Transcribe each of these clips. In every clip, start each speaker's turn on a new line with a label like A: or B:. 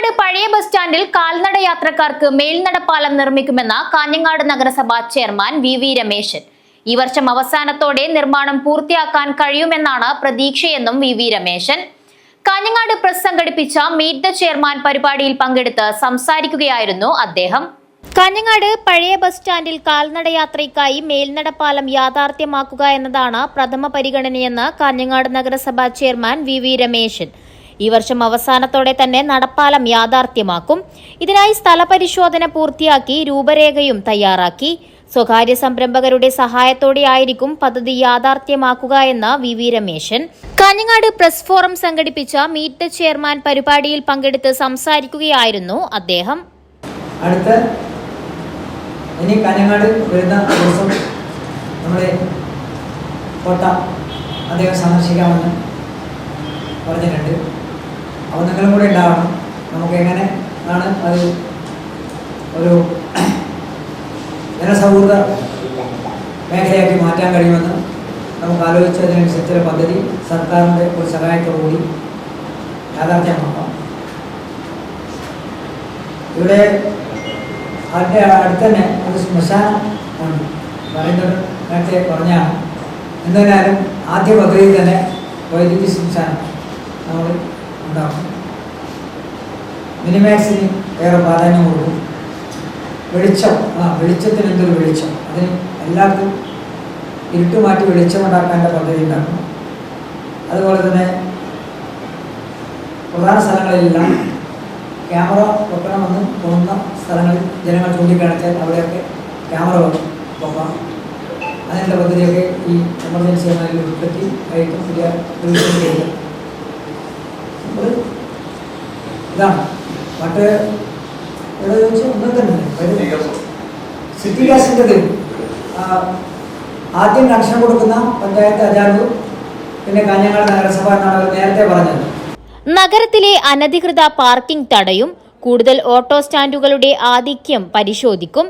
A: കാഞ്ഞങ്ങാട് പഴയ ബസ് സ്റ്റാൻഡിൽ കാൽനട യാത്രക്കാർക്ക് മേൽനടപ്പാലം നിർമ്മിക്കുമെന്ന കാഞ്ഞങ്ങാട് നഗരസഭാ ചെയർമാൻ വി വി രമേശൻ ഈ വർഷം അവസാനത്തോടെ നിർമ്മാണം പൂർത്തിയാക്കാൻ കഴിയുമെന്നാണ് പ്രതീക്ഷയെന്നും V V Rameshan Kanhangad press സംഘടിപ്പിച്ച മീറ്റ് ദ ചെയർമാൻ പരിപാടിയിൽ പങ്കെടുത്ത് സംസാരിക്കുകയായിരുന്നു അദ്ദേഹം കാഞ്ഞങ്ങാട് പഴയ ബസ് സ്റ്റാൻഡിൽ കാൽനട യാത്രയ്ക്കായി മേൽനടപ്പാലം യാഥാർത്ഥ്യമാക്കുക എന്നതാണ് പ്രഥമ പരിഗണനയെന്ന് കാഞ്ഞങ്ങാട് നഗരസഭാ ചെയർമാൻ വി വി രമേശൻ ഈ വർഷം അവസാനത്തോടെ തന്നെ നടപ്പാലം യാഥാർത്ഥ്യമാക്കും ഇതിനായി സ്ഥലപരിശോധന പൂർത്തിയാക്കി രൂപരേഖയും തയ്യാറാക്കി സ്വകാര്യ സംരംഭകരുടെ സഹായത്തോടെയായിരിക്കും പദ്ധതി യാഥാർത്ഥ്യമാക്കുക എന്ന V V Rameshan Kanhangad press forum സംഘടിപ്പിച്ച മീറ്റ് ചെയർമാൻ പരിപാടിയിൽ പങ്കെടുത്ത് സംസാരിക്കുകയായിരുന്നു അദ്ദേഹം
B: അടുത്ത ഇനി കാഞ്ഞങ്ങാട് വരുന്ന ദിവസം നമ്മുടെ കോട്ട അദ്ദേഹം സന്ദർശിക്കാമെന്ന് പറഞ്ഞിട്ടുണ്ട് അപ്പോൾ നിങ്ങളും കൂടെ ഉണ്ടാവണം നമുക്ക് എങ്ങനെ ആണ് അത് ഒരു ജനസൗഹൃദ മേഖലയാക്കി മാറ്റാൻ കഴിയുമെന്ന് നമുക്ക് ആലോചിച്ചതിനനുസരിച്ച പദ്ധതി സർക്കാരിൻ്റെ ഒരു സഹായത്തോടുകൂടി യാഥാർത്ഥ്യമാക്കാം ഇവിടെ അതിൻ്റെ അടുത്ത് തന്നെ ഒരു ശ്മശാനം പറയുന്നത് നേരത്തെ പറഞ്ഞാണ് എന്തായാലും ആദ്യ പദ്ധതിയിൽ തന്നെ വൈദ്യുതി ശ്മശാനം മിനിമാക്സിന് ഏറെ പ്രാധാന്യം കൊടുക്കും വെളിച്ചം ആ വെളിച്ചത്തിന് എന്തൊരു വെളിച്ചം അതിന് എല്ലാവർക്കും ഇരുട്ടുമാറ്റി വെളിച്ചമുണ്ടാക്കാൻ്റെ പദ്ധതി ഉണ്ടാക്കും അതുപോലെ തന്നെ പ്രധാന സ്ഥലങ്ങളിലെല്ലാം ക്യാമറ വെക്കണമെന്ന് തോന്നുന്ന സ്ഥലങ്ങളിൽ ജനങ്ങൾ ചൂണ്ടിക്കാണിച്ചാൽ അവിടെയൊക്കെ ക്യാമറ വെക്കാം അതിനുള്ള പദ്ധതിയൊക്കെ ഈ എമർജൻസി എന്നതിൽ ഉൾപ്പെടുത്തി ആയിട്ടും പുതിയ ഇതാണ് മറ്റേ എവിടെ ഒന്നും തന്നെ സിറ്റി ഗ്യാസിൻ്റെ ആദ്യം കണക്ഷൻ കൊടുക്കുന്ന പഞ്ചായത്ത് അജാനു പിന്നെ കാഞ്ഞങ്ങാട് നഗരസഭ എന്നാണ് നേരത്തെ പറഞ്ഞത് നഗരത്തിലെ അനധികൃത പാർക്കിംഗ് തടയും കൂടുതൽ ഓട്ടോ സ്റ്റാൻഡുകളുടെ ആധിക്യം പരിശോധിക്കും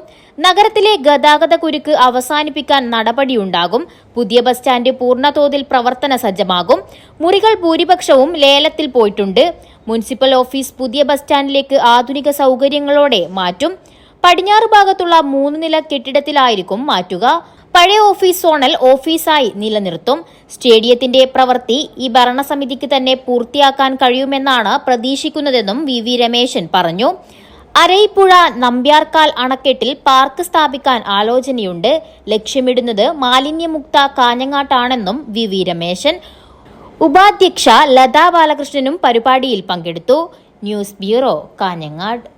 B: നഗരത്തിലെ ഗതാഗത കുരുക്ക് അവസാനിപ്പിക്കാൻ നടപടിയുണ്ടാകും പുതിയ ബസ് സ്റ്റാൻഡ് പൂർണ്ണതോതിൽ പ്രവർത്തന സജ്ജമാകും മുറികൾ ഭൂരിപക്ഷവും ലേലത്തിൽ പോയിട്ടുണ്ട് മുനിസിപ്പൽ ഓഫീസ് പുതിയ ബസ് സ്റ്റാൻഡിലേക്ക് ആധുനിക സൗകര്യങ്ങളോടെ മാറ്റും പടിഞ്ഞാറ് ഭാഗത്തുള്ള മൂന്ന് നില കെട്ടിടത്തിലായിരിക്കും മാറ്റുക പഴയ ഓഫീസ് സോണൽ ഓഫീസായി നിലനിർത്തും സ്റ്റേഡിയത്തിന്റെ പ്രവൃത്തി ഈ ഭരണസമിതിക്ക് തന്നെ പൂർത്തിയാക്കാൻ കഴിയുമെന്നാണ് പ്രതീക്ഷിക്കുന്നതെന്നും വി വി രമേശൻ പറഞ്ഞു അരയിപ്പുഴ നമ്പ്യാർക്കാൽ അണക്കെട്ടിൽ പാർക്ക് സ്ഥാപിക്കാൻ ആലോചനയുണ്ട് ലക്ഷ്യമിടുന്നത് മാലിന്യമുക്ത കാഞ്ഞങ്ങാട്ടാണെന്നും വി വി രമേശൻ ഉപാധ്യക്ഷ ലതാ ബാലകൃഷ്ണനും പരിപാടിയിൽ പങ്കെടുത്തു ന്യൂസ് ബ്യൂറോ കാഞ്ഞങ്ങാട്